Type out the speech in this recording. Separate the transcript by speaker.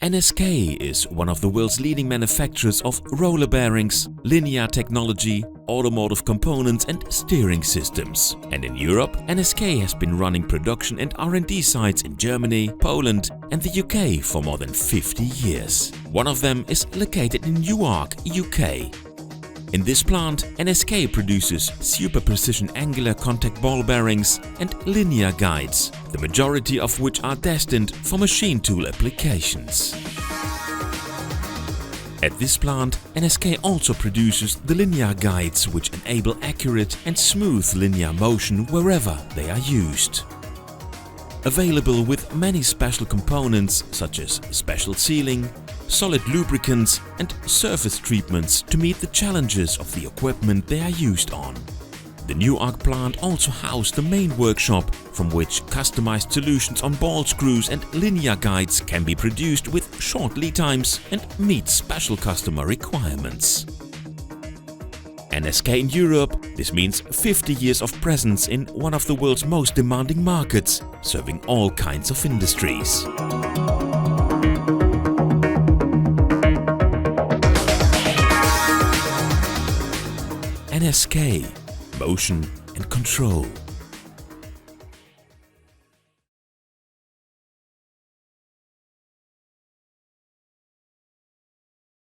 Speaker 1: NSK is one of the world's leading manufacturers of roller bearings, linear technology, automotive components and steering systems. And in Europe, NSK has been running production and R&D sites in Germany, Poland and the UK for more than 50 years. One of them is located in Newark, UK. In this plant, NSK produces super precision angular contact ball bearings and linear guides, the majority of which are destined for machine tool applications. At this plant, NSK also produces the linear guides which enable accurate and smooth linear motion wherever they are used. Available with many special components such as special sealing, solid lubricants and surface treatments to meet the challenges of the equipment they are used on. The new Arc plant also housed the main workshop from which customized solutions on ball screws and linear guides can be produced with short lead times and meet special customer requirements. NSK in Europe, this means 50 years of presence in one of the world's most demanding markets, serving all kinds of industries. NSK, motion and control.